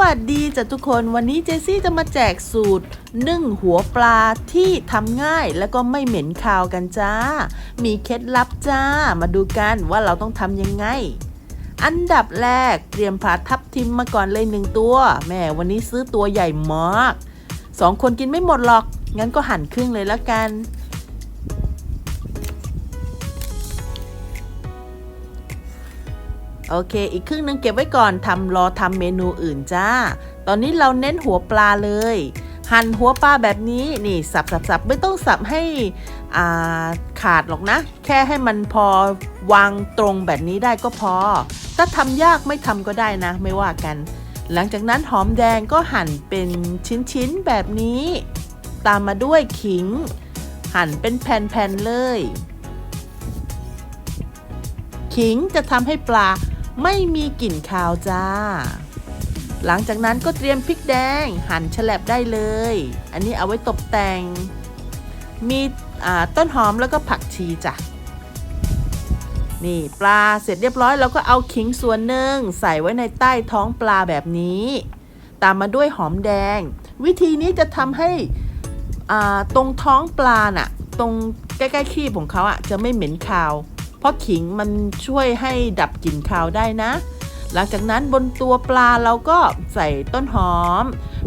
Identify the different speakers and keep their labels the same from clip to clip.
Speaker 1: วัสดีจ้ะทุกคนวันนี้เจซี่จะมาแจกสูตรนึ่งหัวปลาที่ทำง่ายแล้วก็ไม่เหม็นคาวกันจ้า มีเคล็ดลับจ้า มาดูกันว่าเราต้องทำยังไง อันดับแรกเตรียมผาทับทิมมาก่อนเลยหนึ่งตัว แม่วันนี้ซื้อตัวใหญ่มากสองคนกินไม่หมดหรอก งั้นก็หั่นครึ่งเลยแล้วกัน โอเค อีกครึ่งหนึงเก็บไว้ก่อนทำรอทำเมนูอื่นจ้า ตอนนี้เราเน้นหัวปลาเลย หั่นหัวปลาแบบนี้นี่สับสับสับไม่ต้องสับให้ขาดหรอกนะ แค่ให้มันพอวางตรงแบบนี้ได้ก็พอ ถ้าทำยากไม่ทำก็ได้นะ ไม่ว่ากัน หลังจากนั้นหอมแดงก็หั่นเป็นชิ้นๆแบบนี้ ตามมาด้วยขิง หั่นเป็นแผ่นๆเลย ขิงจะทำให้ปลา ไม่มีกลิ่นคาวจ้า หลังจากนั้นก็เตรียมพริกแดงหั่นแฉลบได้เลย อันนี้เอาไว้ตกแต่ง มีต้นหอมแล้วก็ผักชีจ้ะนี่ปลาเสร็จเรียบร้อยเราก็เอาขิงส่วนหนึ่งใส่ไว้ในใต้ท้องปลาแบบนี้ ตามมาด้วยหอมแดง วิธีนี้จะทำให้ตรงท้องปลาน่ะ ตรงใกล้ๆขี้ของเขาอะจะไม่เหม็นคาว เพราะขิงมันช่วยให้ดับกลิ่นคาวได้นะ หลังจากนั้นบนตัวปลาเราก็ใส่ต้นหอม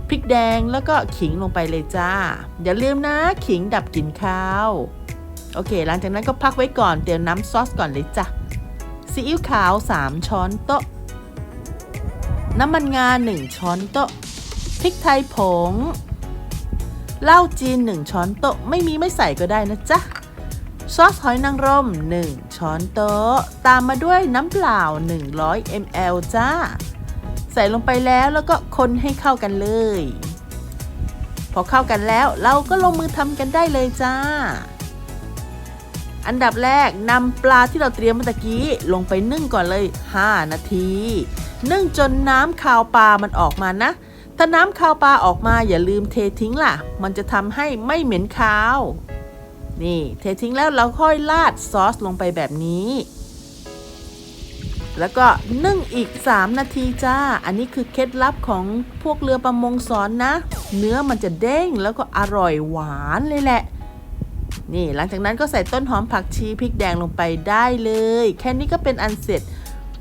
Speaker 1: พริกแดงแล้วก็ขิงลงไปเลยจ้า อย่าลืมนะขิงดับกลิ่นคาวโอเค หลังจากนั้นก็พักไว้ก่อนเตรียมน้ำซอสก่อนเลยจ้ะซีอิ๊วขาว 3 ช้อนโต๊ะ น้ำมันงา 1 ช้อนโต๊ะพริกไทยผงเหล้าจีน 1 ช้อนโต๊ะ ไม่มีไม่ใส่ก็ได้นะจ๊ะ ซอสหอยนางรม 1 ช้อนโต๊ะ ตามมาด้วยน้ำเปล่า 100 ml จ้า ใส่ลงไปแล้วแล้วก็คนให้เข้ากันเลย พอเข้ากันแล้วเราก็ลงมือทำกันได้เลยจ้า อันดับแรกนำปลาที่เราเตรียมเมื่อกี้ลงไปนึ่งก่อนเลย 5 นาที นึ่งจนน้ำคาวปลามันออกมานะ ถ้าน้ำคาวปลาออกมาอย่าลืมเททิ้งล่ะ มันจะทำให้ไม่เหม็นคาว นี่เททิ้งแล้วเราค่อยราดซอสลงไปแบบนี้ แล้วก็นึ่งอีก 3 นาทีจ้า อันนี้คือเคล็ดลับของพวกเรือประมงสอนนะ เนื้อมันจะเด้งแล้วก็อร่อยหวานเลยแหละ นี่หลังจากนั้นก็ใส่ต้นหอมผักชีพริกแดงลงไปได้เลย แค่นี้ก็เป็นอันเสร็จ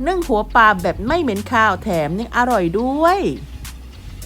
Speaker 1: นึ่งหัวปลาแบบไม่เหม็นคาวแถมยังอร่อยด้วย